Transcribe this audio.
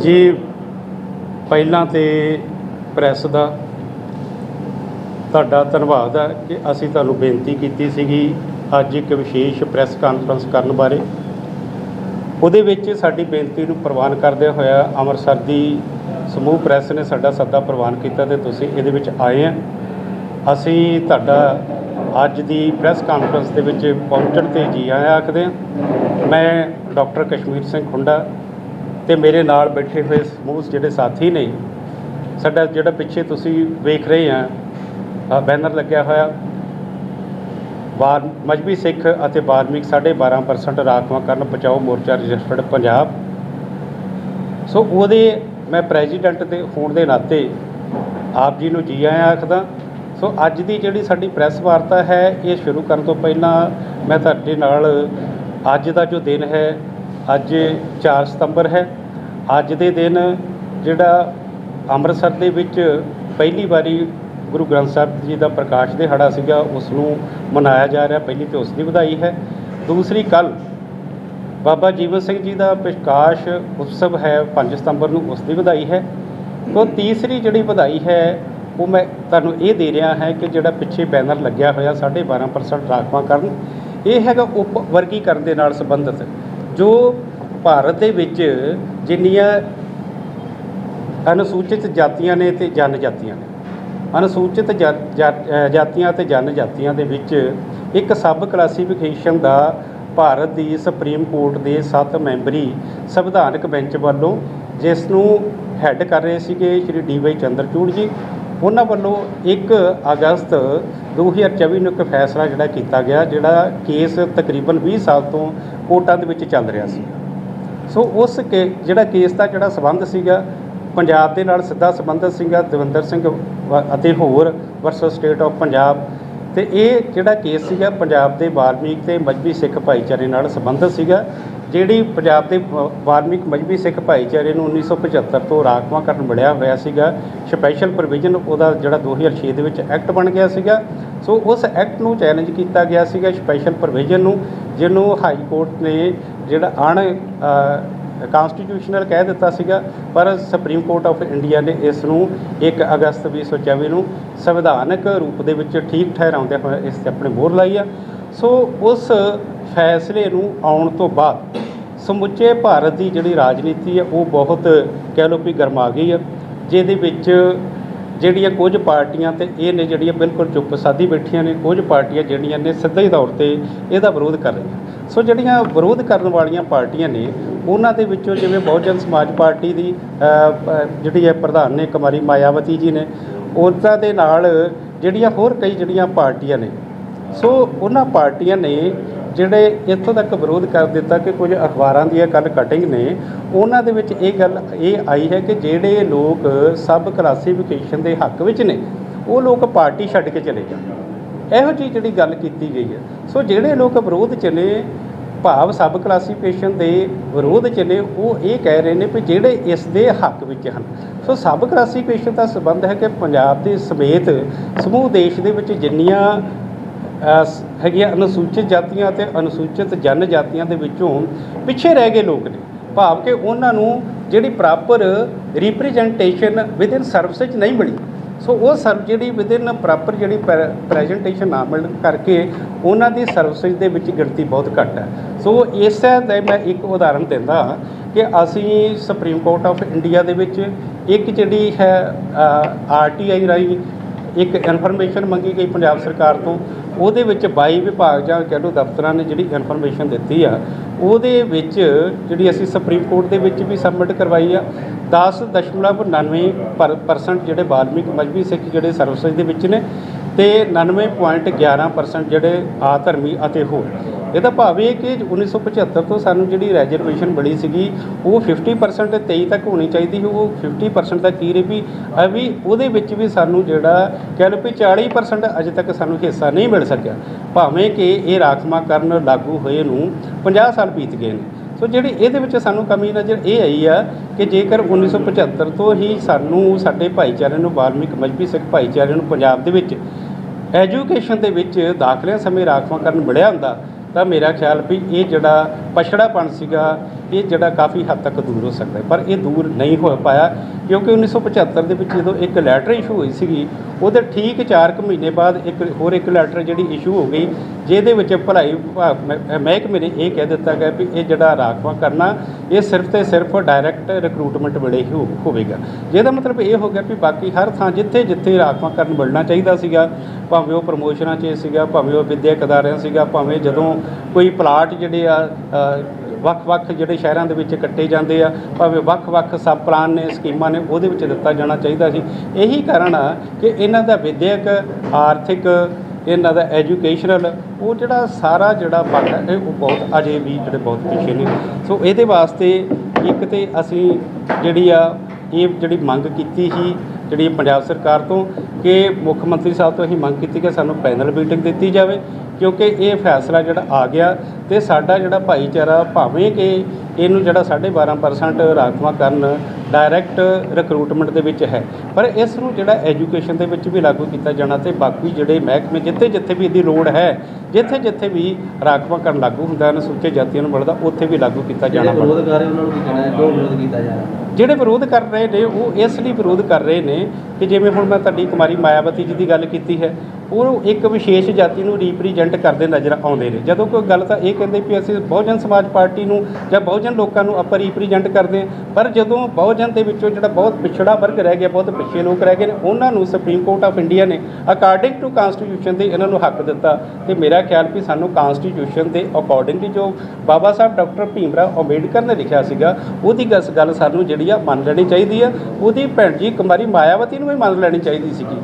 ਜੀ, ਪਹਿਲਾਂ ਤੇ ਪ੍ਰੈਸ ਦਾ ਤੁਹਾਡਾ ਧੰਨਵਾਦ ਹੈ ਕਿ ਅਸੀਂ ਤੁਹਾਨੂੰ ਬੇਨਤੀ ਕੀਤੀ ਸੀਗੀ ਅੱਜ ਇੱਕ ਵਿਸ਼ੇਸ਼ ਪ੍ਰੈਸ ਕਾਨਫਰੰਸ ਕਰਨ ਬਾਰੇ। ਉਹਦੇ ਵਿੱਚ ਸਾਡੀ ਬੇਨਤੀ ਨੂੰ ਪ੍ਰਵਾਨ ਕਰਦੇ ਹੋਇਆ ਅੰਮ੍ਰਿਤਸਰ ਦੀ ਸਮੂਹ ਪ੍ਰੈਸ ਨੇ ਸਾਡਾ ਸੱਦਾ ਪ੍ਰਵਾਨ ਕੀਤਾ ਤੇ ਤੁਸੀਂ ਇਹਦੇ ਵਿੱਚ ਆਏ ਆ। ਅਸੀਂ ਤੁਹਾਡਾ ਅੱਜ ਦੀ ਪ੍ਰੈਸ ਕਾਨਫਰੰਸ ਦੇ ਵਿੱਚ ਪਹੁੰਚਣ ਤੇ ਜੀ ਆਇਆਂ ਆਖਦੇ ਹਾਂ। ਮੈਂ ਡਾਕਟਰ ਕਸ਼ਮੀਰ ਸਿੰਘ ਖੁੰਡਾ ਤੇ ਮੇਰੇ ਨਾਲ ਬੈਠੇ ਹੋਏ ਸਮੂਹ ਜਿਹੜੇ ਸਾਥੀ ਨੇ, ਸਾਡਾ ਜਿਹੜਾ ਪਿੱਛੇ ਤੁਸੀਂ ਵੇਖ ਰਹੇ ਆ ਬੈਨਰ ਲੱਗਿਆ ਹੋਇਆ। ਬਾਰ, ਮਜਬੀ ਸਿੱਖ ਅਤੇ ਬਾਰਮਿਕ 12.5% ਰਾਖਵਾਂਕਰਨ ਬਚਾਓ ਮੋਰਚਾ ਰਜਿਸਟਰਡ ਪੰਜਾਬ। ਸੋ ਉਹਦੇ ਮੈਂ ਪ੍ਰੈਜ਼ੀਡੈਂਟ ਦੇ ਹੋਣ ਦੇ ਨਾਤੇ ਆਪ ਜੀ ਨੂੰ ਜੀ ਆਇਆਂ ਆਖਦਾ। ਸੋ ਅੱਜ ਦੀ ਜਿਹੜੀ ਸਾਡੀ ਪ੍ਰੈਸ ਵਾਰਤਾ ਹੈ, ਇਹ ਸ਼ੁਰੂ ਕਰਨ ਤੋਂ ਪਹਿਲਾਂ ਮੈਂ ਤੁਹਾਡੇ ਨਾਲ ਅੱਜ ਦਾ ਜੋ ਦਿਨ ਹੈ ਅੱਜ 4 ਸਤੰਬਰ ਹੈ। ਅੱਜ ਦੇ ਦਿਨ ਜਿਹੜਾ ਅੰਮ੍ਰਿਤਸਰ ਦੇ ਵਿੱਚ ਪਹਿਲੀ ਵਾਰੀ ਗੁਰੂ ਗ੍ਰੰਥ ਸਾਹਿਬ ਜੀ ਦਾ ਪ੍ਰਕਾਸ਼ ਦਿਹਾੜਾ ਸੀਗਾ ਉਸ ਨੂੰ ਮਨਾਇਆ ਜਾ ਰਿਹਾ। ਪਹਿਲੀ ਤੇ ਉਸ ਦੀ ਵਧਾਈ ਹੈ। ਦੂਸਰੀ ਕੱਲ ਬਾਬਾ ਜੀਵਨ ਸਿੰਘ ਜੀ ਦਾ ਪ੍ਰਕਾਸ਼ ਉਤਸਵ ਹੈ 5 ਸਤੰਬਰ ਨੂੰ ਉਸ ਦੀ ਵਧਾਈ ਹੈ। ਤੋਂ ਤੀਸਰੀ ਜਿਹੜੀ ਵਧਾਈ ਹੈ, ਉਹ ਮੈਂ ਤੁਹਾਨੂੰ ਇਹ ਦੇ ਰਿਹਾ ਹੈ ਕਿ ਜਿਹੜਾ ਪਿੱਛੇ ਬੈਨਰ ਲੱਗਿਆ ਹੋਇਆ 12.5% ਰਾਖਵਾਂਕਰਨ, ਇਹ ਹੈਗਾ ਉਪ ਵਰਗੀਕਰਨ ਦੇ ਨਾਲ ਸੰਬੰਧਿਤ। ਜੋ ਭਾਰਤ ਦੇ ਵਿੱਚ ਜਿੰਨੀਆਂ ਅਨੁਸੂਚਿਤ ਜਾਤੀਆਂ ਨੇ ਤੇ ਜਨਜਾਤੀਆਂ ਨੇ ਅਨੁਸੂਚਿਤ ਜਾ- ਜਾ- ਅ, ਜਾਤੀਆਂ ਤੇ ਜਨਜਾਤੀਆਂ ਦੇ ਵਿੱਚ ਇੱਕ ਸਬ ਕਲਾਸੀਫਿਕੇਸ਼ਨ ਦਾ ਭਾਰਤ ਦੀ ਸੁਪਰੀਮ ਕੋਰਟ ਦੇ 7 ਮੈਂਬਰੀ ਸੰਵਿਧਾਨਕ ਬੈਂਚ ਵੱਲੋਂ ਜਿਸ ਨੂੰ ਹੈੱਡ ਕਰ ਰਹੇ ਸੀਗੇ ਸ਼੍ਰੀ ਡੀ ਵਾਈ ਚੰਦਰਚੂੜ ਜੀ ਉਹਨਾਂ ਵੱਲੋਂ 1 ਅਗਸਤ 2024 ਨੂੰ ਇੱਕ ਫੈਸਲਾ ਜਿਹੜਾ ਕੀਤਾ ਗਿਆ, ਜਿਹੜਾ ਕੇਸ ਤਕਰੀਬਨ 20 ਸਾਲ ਤੋਂ ਕੋਰਟਾਂ ਦੇ ਵਿੱਚ ਚੱਲ ਰਿਹਾ ਸੀ। ਸੋ ਉਸ ਕੇ, ਜਿਹੜਾ ਕੇਸ ਦਾ ਜਿਹੜਾ ਸਬੰਧ ਸੀਗਾ, ਪੰਜਾਬ ਦੇ ਨਾਲ ਸਿੱਧਾ ਸੰਬੰਧਿਤ ਸੀਗਾ ਦਵਿੰਦਰ ਸਿੰਘ ਵ- ਅਤੇ ਹੋਰ ਵਰਸਸ ਸਟੇਟ ਆਫ ਪੰਜਾਬ। ਤੇ ਇਹ ਜਿਹੜਾ ਕੇਸ ਸੀਗਾ, ਪੰਜਾਬ ਦੇ ਵਾਲਮੀਕ ਤੇ ਮਜਬੀ ਸਿੱਖ ਭਾਈਚਾਰੇ ਨਾਲ ਸੰਬੰਧਿਤ ਸੀਗਾ। ਜਿਹੜੀ ਪੰਜਾਬ ਦੇ ਵਾਰਮਿਕ ਵਾਲਮੀਕ ਮਜਬੀ ਸਿੱਖ ਭਾਈਚਾਰੇ ਨੂੰ 1975 ਤੋਂ ਰਾਖਵਾਂ ਕਰਨ ਮਿਲਿਆ ਹੋਇਆ ਸੀਗਾ ਸਪੈਸ਼ਲ ਪ੍ਰੋਵੀਜ਼ਨ ਉਹਦਾ ਜਿਹੜਾ 2006 ਦੇ ਵਿੱਚ ਐਕਟ ਬਣ ਗਿਆ ਸੀਗਾ। ਸੋ ਉਸ ਐਕਟ ਨੂੰ ਚੈਲੰਜ ਕੀਤਾ ਗਿਆ ਸੀਗਾ ਸਪੈਸ਼ਲ ਪ੍ਰੋਵੀਜ਼ਨ ਨੂੰ ਜਿਹਨੂੰ ਹਾਈ ਕੋਰਟ ਨੇ ਜਿਹੜਾ ਅਣ ਅ, ਕਹਿ ਦਿੱਤਾ ਸੀਗਾ ਪਰ ਸੁਪਰੀਮ ਕੋਰਟ ਆਫ ਇੰਡੀਆ ਨੇ ਇਸ ਨੂੰ 1 ਅਗਸਤ 2024 ਨੂੰ ਸੰਵਿਧਾਨਕ ਰੂਪ ਦੇ ਵਿੱਚ ਠੀਕ ਠਹਿਰਾਉਂਦੇ ਹੋਏ ਇਸ ਤੇ ਆਪਣੇ ਮੋਹਰ ਲਾਈ ਆ। ਸੋ ਉਸ ਫੈਸਲੇ ਨੂੰ ਆਉਣ ਤੋਂ ਬਾਅਦ ਸਮੁੱਚੇ ਭਾਰਤ ਦੀ ਜਿਹੜੀ ਰਾਜਨੀਤੀ ਹੈ, ਉਹ ਬਹੁਤ ਕਹਿ ਲਓ ਵੀ ਗਰਮਾ ਗਈ ਹੈ। ਜਿਹਦੇ ਵਿੱਚ ਜਿਹੜੀਆਂ ਕੁਝ ਪਾਰਟੀਆਂ ਤੇ ਇਹ ਨੇ ਜਿਹੜੀਆਂ ਬਿਲਕੁਲ ਚੁੱਪ ਸਾਦੀ ਬੈਠੀਆਂ ਨੇ, ਕੁਝ ਪਾਰਟੀਆਂ ਜਿਹੜੀਆਂ ਨੇ ਸਿੱਧੇ ਤੌਰ ਤੇ ਇਹਦਾ ਵਿਰੋਧ ਕਰ ਰਹੀਆਂ। ਸੋ ਜਿਹੜੀਆਂ ਵਿਰੋਧ ਕਰਨ ਵਾਲੀਆਂ ਪਾਰਟੀਆਂ ਨੇ, ਉਹਨਾਂ ਦੇ ਵਿੱਚੋਂ ਜਿਵੇਂ ਬਹੁਜਨ ਸਮਾਜ ਪਾਰਟੀ ਦੀ ਜਿਹੜੀ ਹੈ ਪ੍ਰਧਾਨ ਨੇ ਕੁਮਾਰੀ ਮਾਇਆਵਤੀ ਜੀ ਨੇ, ਉਹਨਾਂ ਦੇ ਨਾਲ ਜਿਹੜੀਆਂ ਹੋਰ ਕਈ ਜਿਹੜੀਆਂ ਪਾਰਟੀਆਂ ਨੇ। ਸੋ ਉਹਨਾਂ ਪਾਰਟੀਆਂ ਨੇ ਜਿਹੜੇ ਇੱਥੋਂ ਤੱਕ ਵਿਰੋਧ ਕਰ ਦਿੱਤਾ ਕਿ ਕੁਝ ਅਖਬਾਰਾਂ ਦੀਆਂ ਕੱਲ ਕਟਿੰਗ ਨੇ, ਉਹਨਾਂ ਦੇ ਵਿੱਚ ਇਹ ਗੱਲ, ਇਹ ਆਈ ਹੈ ਕਿ ਜਿਹੜੇ ਲੋਕ ਸਬ ਕਲਾਸੀਫਿਕੇਸ਼ਨ ਦੇ ਹੱਕ ਵਿੱਚ ਨੇ, ਉਹ ਲੋਕ ਪਾਰਟੀ ਛੱਡ ਕੇ ਚਲੇ ਜਾਣ। ਇਹੋ ਜਿਹੀ ਜਿਹੜੀ ਗੱਲ ਕੀਤੀ ਗਈ ਹੈ। ਸੋ ਜਿਹੜੇ ਲੋਕ ਵਿਰੋਧ 'ਚ ਨੇ, ਭਾਵ ਸਬ ਕਲਾਸੀਫਿਕੇਸ਼ਨ ਦੇ ਵਿਰੋਧ 'ਚ ਨੇ, ਉਹ ਇਹ ਕਹਿ ਰਹੇ ਨੇ ਵੀ ਜਿਹੜੇ ਇਸ ਦੇ ਹੱਕ ਵਿੱਚ ਹਨ। ਸੋ ਸਬ ਕਲਾਸੀਫਿਕੇਸ਼ਨ ਦਾ ਸੰਬੰਧ ਹੈ ਕਿ ਪੰਜਾਬ ਦੇ ਸਮੇਤ ਸਮੂਹ ਦੇਸ਼ ਦੇ ਵਿੱਚ ਜਿੰਨੀਆਂ ਹੈਗੀਆਂ ਅਨੁਸੂਚਿਤ ਜਾਤੀਆਂ ਅਤੇ ਅਨੁਸੂਚਿਤ ਜਨਜਾਤੀਆਂ ਦੇ ਵਿੱਚੋਂ ਪਿੱਛੇ ਰਹਿ ਗਏ ਲੋਕ ਨੇ। ਭਾਵ ਕਿ ਉਹਨਾਂ ਨੂੰ ਜਿਹੜੀ ਪ੍ਰੋਪਰ ਰਿਪਰੈਜ਼ੈਂਟੇਸ਼ਨ ਵਿਦਿਨ ਸਰਵਿਸਿਜ ਨਹੀਂ ਮਿਲੀ। ਸੋ ਉਹ ਸਰ, ਜਿਹੜੀ ਵਿਦਿਨ ਪ੍ਰੋਪਰ ਜਿਹੜੀ ਪ੍ਰੈਜੈਂਟੇਸ਼ਨ ਨਾ ਮਿਲਣ ਕਰਕੇ ਉਹਨਾਂ ਦੀ ਸਰਵਿਸਿਜ ਦੇ ਵਿੱਚ ਗਿਣਤੀ ਬਹੁਤ ਘੱਟ ਹੈ। ਸੋ ਇਸ ਦਾ ਮੈਂ ਇੱਕ ਉਦਾਹਰਨ ਦਿੰਦਾ ਕਿ ਅਸੀਂ ਸੁਪਰੀਮ ਕੋਰਟ ਆਫ ਇੰਡੀਆ ਦੇ ਵਿੱਚ ਇੱਕ ਜਿਹੜੀ ਹੈ ਆਰਟੀਆਈ ਰਾਹੀਂ ਇੱਕ ਇਨਫੋਰਮੇਸ਼ਨ ਮੰਗੀ ਗਈ ਪੰਜਾਬ ਸਰਕਾਰ ਤੋਂ। ਉਹਦੇ ਵਿੱਚ 22 ਵਿਭਾਗ ਜਾਂ ਕਹਿ ਲਓ ਦਫ਼ਤਰਾਂ ਨੇ ਜਿਹੜੀ ਇਨਫੋਰਮੇਸ਼ਨ ਦਿੱਤੀ ਆ, ਉਹਦੇ ਵਿੱਚ ਜਿਹੜੀ ਅਸੀਂ ਸੁਪਰੀਮ ਕੋਰਟ ਦੇ ਵਿੱਚ ਵੀ ਸਬਮਿਟ ਕਰਵਾਈ ਆ 10.99 ਪਰ ਪਰਸੈਂਟ ਜਿਹੜੇ ਬਾਲਮਿਕ ਮਜਬੀ ਸਿੱਖ ਜਿਹੜੇ ਸਰਵਿਸ ਦੇ ਵਿੱਚ ਨੇ ਤੇ 99.11% ਜਿਹੜੇ ਆਧਰਮੀ ਅਤੇ ਹੋਰ। ਇਹਦਾ ਭਾਵ ਇਹ ਕਿ 1975 ਤੋਂ ਸਾਨੂੰ ਜਿਹੜੀ ਰੈਜ਼ਰਵੇਸ਼ਨ ਮਿਲੀ ਸੀਗੀ, ਉਹ 50% 23 ਤੱਕ ਹੋਣੀ ਚਾਹੀਦੀ ਸੀ, ਉਹ 50% ਤੱਕ ਕੀ ਰਹੀ ਵੀ ਅਭੀ ਉਹਦੇ ਵਿੱਚ ਵੀ ਸਾਨੂੰ ਜਿਹੜਾ ਕਹਿ ਲਓ ਵੀ 40% ਅਜੇ ਤੱਕ ਸਾਨੂੰ ਹਿੱਸਾ ਨਹੀਂ ਮਿਲ ਸਕਿਆ। ਭਾਵੇਂ ਕਿ ਇਹ ਰਾਖਵਾਂਕਰਨ ਲਾਗੂ ਹੋਏ ਨੂੰ 50 ਸਾਲ ਬੀਤ ਗਏ ਨੇ। ਸੋ ਜਿਹੜੀ ਇਹਦੇ ਵਿੱਚ ਸਾਨੂੰ ਕਮੀ ਨਜ਼ਰ ਇਹ ਆਈ ਆ ਕਿ ਜੇਕਰ 1975 ਤੋਂ ਹੀ ਸਾਨੂੰ ਸਾਡੇ ਭਾਈਚਾਰੇ ਨੂੰ ਵਾਲਮੀਕ ਮਜਬੀ ਸਿੱਖ ਭਾਈਚਾਰੇ ਨੂੰ ਪੰਜਾਬ ਦੇ ਵਿੱਚ ਐਜੂਕੇਸ਼ਨ ਦੇ ਵਿੱਚ ਦਾਖਲਿਆਂ ਸਮੇਂ ਰਾਖਵਾਂਕਰਨ ਮਿਲਿਆ ਹੁੰਦਾ ਤਾਂ ਮੇਰਾ ਖਿਆਲ ਵੀ ਇਹ ਜਿਹੜਾ ਪਛੜਾਪਣ ਸੀਗਾ ਇਹ ਜਿਹੜਾ ਕਾਫੀ ਹੱਦ ਤੱਕ ਦੂਰ ਹੋ ਸਕਦਾ ਪਰ ਇਹ ਦੂਰ ਨਹੀਂ ਹੋ ਪਾਇਆ, ਕਿਉਂਕਿ 1975 ਦੇ ਵਿੱਚ ਜਦੋਂ ਇੱਕ ਲੈਟਰ ਇਸ਼ੂ ਹੋਈ ਸੀਗੀ, ਉਹਦੇ ਠੀਕ 4 ਕੁ ਮਹੀਨੇ ਬਾਅਦ ਇੱਕ ਹੋਰ ਇੱਕ ਲੈਟਰ ਜਿਹੜੀ ਇਸ਼ੂ ਹੋ ਗਈ, ਜਿਹਦੇ ਵਿੱਚ ਭਲਾਈ ਵਿਭਾਗ, ਮਹਿ- ਮਹਿਕਮੇ ਨੇ ਇਹ ਕਹਿ ਦਿੱਤਾ ਗਿਆ ਵੀ ਇਹ ਜਿਹੜਾ ਰਾਖਵਾ ਕਰਨਾ, ਇਹ ਸਿਰਫ ਤੇ ਸਿਰਫ ਡਾਇਰੈਕਟ ਰਿਕਰੂਟਮੈਂਟ ਵੇਲੇ ਹੀ ਹੋਵੇਗਾ। ਜਿਹਦਾ ਮਤਲਬ ਇਹ ਹੋ ਗਿਆ ਵੀ ਬਾਕੀ ਹਰ ਥਾਂ ਜਿੱਥੇ ਜਿੱਥੇ ਰਾਖਵਾ ਕਰਨ ਮਿਲਣਾ ਚਾਹੀਦਾ ਸੀਗਾ, ਭਾਵੇਂ ਉਹ ਪ੍ਰਮੋਸ਼ਨਾਂ 'ਚ ਸੀਗਾ, ਭਾਵੇਂ ਉਹ ਵਿਦਿਅਕ ਅਦਾਰਿਆਂ ਸੀਗਾ, ਭਾਵੇਂ ਜਦੋਂ ਕੋਈ ਪਲਾਟ ਜਿਹੜੇ ਆ ਵੱਖ-ਵੱਖ ਜਿਹੜੇ ਸ਼ਹਿਰਾਂ ਦੇ ਵਿੱਚ ਕੱਟੇ ਜਾਂਦੇ ਆ, ਭਾਵੇਂ ਵੱਖ-ਵੱਖ ਸਬ ਪਲਾਨ ਨੇ, ਸਕੀਮਾਂ ਨੇ, ਉਹਦੇ ਵਿੱਚ ਦਿੱਤਾ ਜਾਣਾ ਚਾਹੀਦਾ ਸੀ। ਇਹੀ ਕਾਰਨ ਆ ਕਿ ਇਹਨਾਂ ਦਾ ਵਿਦਿਅਕ, ਆਰਥਿਕ, ਇਹਨਾਂ ਦਾ ਐਜੂਕੇਸ਼ਨਲ, ਉਹ ਜਿਹੜਾ ਸਾਰਾ ਜਿਹੜਾ ਪੱਖ ਹੈ, ਇਹ ਉਹ ਬਹੁਤ ਅਜੇ ਵੀ ਜਿਹੜੇ ਬਹੁਤ ਪਿੱਛੇ ਨੇ। ਸੋ ਇਹਦੇ ਵਾਸਤੇ ਇੱਕ ਤੇ ਅਸੀਂ ਜਿਹੜੀ ਆ, ਇਹ ਜਿਹੜੀ ਮੰਗ ਕੀਤੀ ਸੀ, ਜਿਹੜੀ ਪੰਜਾਬ ਸਰਕਾਰ ਤੋਂ ਕਿ ਮੁੱਖ ਮੰਤਰੀ ਸਾਹਿਬ ਤੋਂ ਅਸੀਂ ਮੰਗ ਕੀਤੀ ਕਿ ਸਾਨੂੰ ਪੈਨਲ ਮੀਟਿੰਗ ਦਿੱਤੀ ਜਾਵੇ। ਕਿਉਂਕਿ ਇਹ ਫੈਸਲਾ ਜਿਹੜਾ ਆ ਗਿਆ ਤੇ ਸਾਡਾ ਜਿਹੜਾ ਭਾਈਚਾਰਾ ਭਾਵੇਂ ਕਿ ਇਹਨੂੰ ਜਿਹੜਾ 12.5% ਰਾਖਵਾਂ ਕਰਨ ਡਾਇਰੈਕਟ ਰਿਕਰੂਟਮੈਂਟ ਦੇ ਵਿੱਚ ਹੈ। ਪਰ ਇਸ ਨੂੰ ਜਿਹੜਾ ਐਜੂਕੇਸ਼ਨ ਦੇ ਵਿੱਚ ਵੀ ਲਾਗੂ ਕੀਤਾ ਜਾਣਾ ਤੇ ਬਾਕੀ ਜਿਹੜੇ ਮਹਿਕਮੇ ਜਿੱਥੇ ਜਿੱਥੇ ਵੀ ਇਹਦੀ ਲੋੜ ਹੈ ਜਿੱਥੇ ਜਿੱਥੇ ਵੀ ਰਾਖਵਾ ਕਰਨ ਲਾਗੂ ਹੁੰਦਾ ਹੈ ਅਨੁਸੂਚਿਤ ਜਾਤੀਆਂ ਨੂੰ ਮਿਲਦਾ ਉੱਥੇ ਵੀ ਲਾਗੂ ਕੀਤਾ ਜਿਹੜੇ ਜਾਣਾ ਬਣਦਾ। ਵਿਰੋਧ ਕਰ ਰਹੇ ਉਹਨਾਂ ਨੂੰ ਕੀ ਕਹਿਣਾ ਹੈ? ਕਿਉਂ ਵਿਰੋਧ ਕੀਤਾ ਜਾ ਰਿਹਾ? ਜਿਹੜੇ ਵਿਰੋਧ ਕਰ ਰਹੇ ਨੇ ਉਹ ਇਸ ਲਈ ਵਿਰੋਧ ਕਰ ਰਹੇ ਨੇ ਕਿ ਜਿਵੇਂ ਹੁਣ ਮੈਂ ਤੁਹਾਡੀ ਕੁਮਾਰੀ ਮਾਇਆਵਤੀ ਜੀ ਦੀ ਗੱਲ ਕੀਤੀ ਹੈ ਉਹ ਇੱਕ ਵਿਸ਼ੇਸ਼ ਜਾਤੀ ਨੂੰ ਰਿਪਰੈਜ਼ੈਂਟ ਕਰਦੇ ਨਜ਼ਰ ਆਉਂਦੇ ਨੇ। ਜਦੋਂ ਕੋਈ ਗੱਲ ਤਾਂ ਇਹ ਕਹਿੰਦੇ ਵੀ ਅਸੀਂ ਬਹੁਜਨ ਸਮਾਜ ਪਾਰਟੀ ਨੂੰ ਜਾਂ ਬਹੁਜਨ ਲੋਕਾਂ ਨੂੰ ਆਪਾਂ ਰਿਪਰੈਜ਼ੈਂਟ ਕਰਦੇ ਹਾਂ ਪਰ ਜਦੋਂ ਬਹੁਜਨ ਦੇ ਵਿੱਚੋਂ ਜਿਹੜਾ ਬਹੁਤ ਪਿਛੜਾ ਵਰਗ ਰਹਿ ਗਿਆ, ਬਹੁਤ ਪਿੱਛੇ ਲੋਕ ਰਹਿ ਗਏ ਨੇ, ਉਹਨਾਂ ਨੂੰ ਸੁਪਰੀਮ ਕੋਰਟ ਆਫ ਇੰਡੀਆ ਨੇ ਅਕਾਰਡਿੰਗ ਟੂ ਕਾਨਸਟੀਟਿਊਸ਼ਨ ਦੇ ਇਹਨਾਂ ਨੂੰ ਹੱਕ ਦਿੱਤਾ। ਤੇ ਮੇਰਾ ਖਿਆਲ ਵੀ ਸਾਨੂੰ ਕਾਨਸਟੀਟਿਊਸ਼ਨ ਦੇ ਅਕੋਰਡਿੰਗਲੀ ਜੋ ਬਾਬਾ ਸਾਹਿਬ ਡਾਕਟਰ ਭੀਮਰਾਵ ਅੰਬੇਡਕਰ ਨੇ ਲਿਖਿਆ ਸੀਗਾ, ਉਹਦੀ ਗੱਲ ਸਾਨੂੰ ਜਿਹੜੀ ਆ ਮੰਨ ਲੈਣੀ ਚਾਹੀਦੀ ਆ। ਉਹਦੀ ਭੈਣ ਜੀ ਕੁਮਾਰੀ ਮਾਇਆਵਤੀ ਨੂੰ ਵੀ ਮੰਨ ਲੈਣੀ ਚਾਹੀਦੀ ਸੀਗੀ।